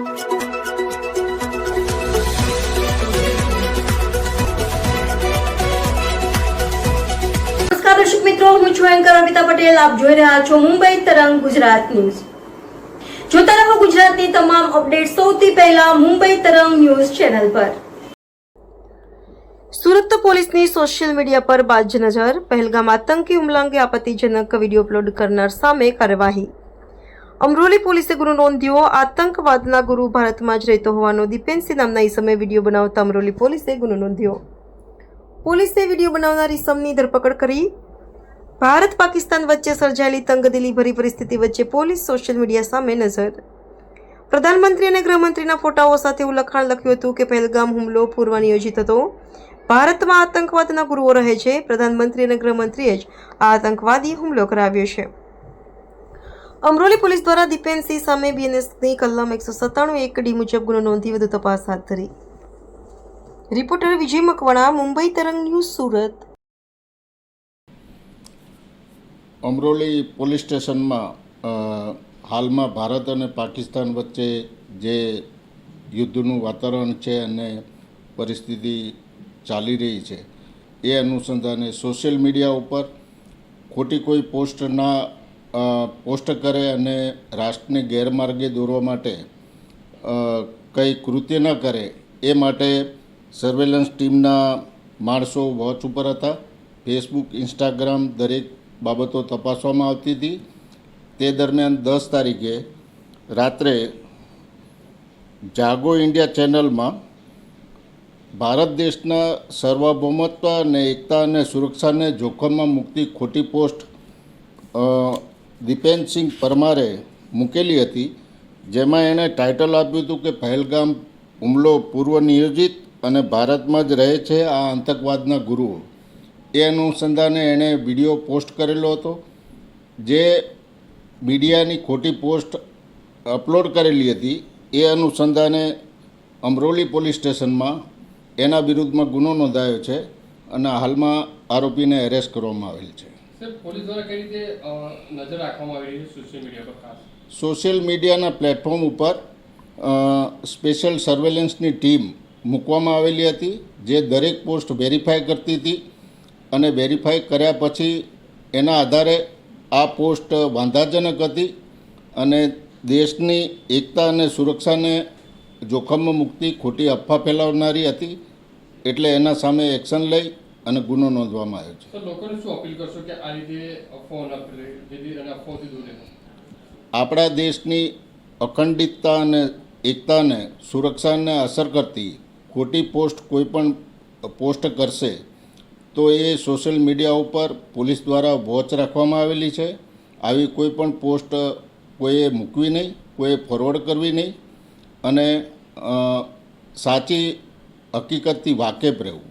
નમસ્કાર દર્શક મિત્રો, હું છું એન્કર અમિતા પટેલ. આપ જોઈ રહ્યા છો મુંબઈ તરંગ ગુજરાત ન્યૂઝ. જોતા રહો ગુજરાતની તમામ અપડેટ સૌથી પહેલા મુંબઈ તરંગ ન્યૂઝ ચેનલ પર. સુરત પોલીસની સોશિયલ મીડિયા પર બાજ નજર પહેલગામ આતંકી હુમલા અંગે આપત્તિજનક વીડિયો અપલોડ કરનાર સામે કાર્યવાહી. અમરોલી પોલીસે ગુનો નોંધ્યો. આતંકવાદના ગુરુ ભારતમાં જ રહેતો હોવાનો દીપેનસિંહ નામના ઈસમે વીડિયો બનાવતા અમરોલી પોલીસે ગુનો નોંધ્યો. પોલીસે વીડિયો બનાવનાર ઈસમની ધરપકડ કરી. ભારત પાકિસ્તાન વચ્ચે સર્જાયેલી તંગદિલી ભરી પરિસ્થિતિ વચ્ચે પોલીસ સોશિયલ મીડિયા સામે નજર. પ્રધાનમંત્રી અને ગૃહમંત્રીના ફોટાઓ સાથે એવું લખાણ લખ્યું હતું કે પહેલગામ હુમલો પૂર્વનિયોજિત હતો. ભારતમાં આતંકવાદના ગુરુઓ રહે છે. પ્રધાનમંત્રી અને ગૃહમંત્રીએ જ આ આતંકવાદી હુમલો કરાવ્યો છે. અમરોલી પોલીસ દ્વારા દીપેનસિંહ સામે બીએનએસની કલમ એકસો સત્તાણું એક ડી મુજબ ગુનો નોંધી વધુ તપાસ હાથ ધરી. રિપોર્ટર વિજય મકવાણા, મુંબઈ તરંગ ન્યૂઝ, સુરત. અમરોલી પોલીસ સ્ટેશનમાં હાલમાં ભારત અને પાકિસ્તાન વચ્ચે જે યુદ્ધનું વાતાવરણ છે અને પરિસ્થિતિ ચાલી રહી છે, એ અનુસંધાને સોશિયલ મીડિયા ઉપર ખોટી કોઈ પોસ્ટ ના પોસ્ટ કરે અને રાષ્ટ્રને ગેરમાર્ગે દોરવા માટે કંઈ કૃત્ય ન કરે, એ માટે સર્વેલન્સ ટીમના માણસો વોચ ઉપર હતા. ફેસબુક ઇન્સ્ટાગ્રામ દરેક બાબતો તપાસવામાં આવતી હતી. તે દરમિયાન દસ તારીખે રાત્રે જાગો ઇન્ડિયા ચેનલમાં ભારત દેશના સર્વભૌમત્વ અને એકતા અને સુરક્ષાને જોખમમાં મૂકતી ખોટી પોસ્ટ અ, દીપેનસિંહ પરમારે મૂકેલી હતી જેમાં એણે ટાઇટલ આપ્યું હતું કે પહેલગામ હુમલો પૂર્વ નિયોજિત અને ભારતમાં જ રહે છે આ આતંકવાદના ગુરુઓ. એ અનુસંધાને એણે વીડિયો પોસ્ટ કરેલો હતો જે મીડિયાની ખોટી પોસ્ટ અપલોડ કરેલી હતી. એ અનુસંધાને અમરોલી પોલીસ સ્ટેશનમાં એના વિરુદ્ધમાં ગુનો નોંધાયો છે અને હાલમાં આરોપીને એરેસ્ટ કરવામાં આવેલ છે. સોશિયલ સોશિયલ મીડિયાના પ્લેટફોર્મ ઉપર સ્પેશિયલ સર્વેલન્સની ટીમ મૂકવામાં આવેલી હતી, જે દરેક પોસ્ટ વેરીફાઈ કરતી હતી અને વેરીફાઈ કર્યા પછી એના આધારે આ પોસ્ટ વાંધાજનક હતી અને દેશની એકતા અને સુરક્ષાને જોખમમાં મૂકતી ખોટી અફવા ફેલાવનારી હતી, એટલે એના સામે એક્શન લઈ અને ગુનો નોંધવામાં આવ્યો છે. લોકોને શું અપીલ કરશો કે આ રીતે અફવાઓ ન અને અફવાઓથી દૂર આપણા દેશની અખંડિતતા અને એકતાને સુરક્ષાને અસર કરતી ખોટી પોસ્ટ કોઈ પણ પોસ્ટ કરશે તો એ સોશિયલ મીડિયા ઉપર પોલીસ દ્વારા વોચ રાખવામાં આવેલી છે. આવી કોઈ પણ પોસ્ટ કોઈએ મૂકવી નહીં કોઈએ ફોરવર્ડ કરવી નહીં અને સાચી હકીકતથી વાકેફ રહેવું.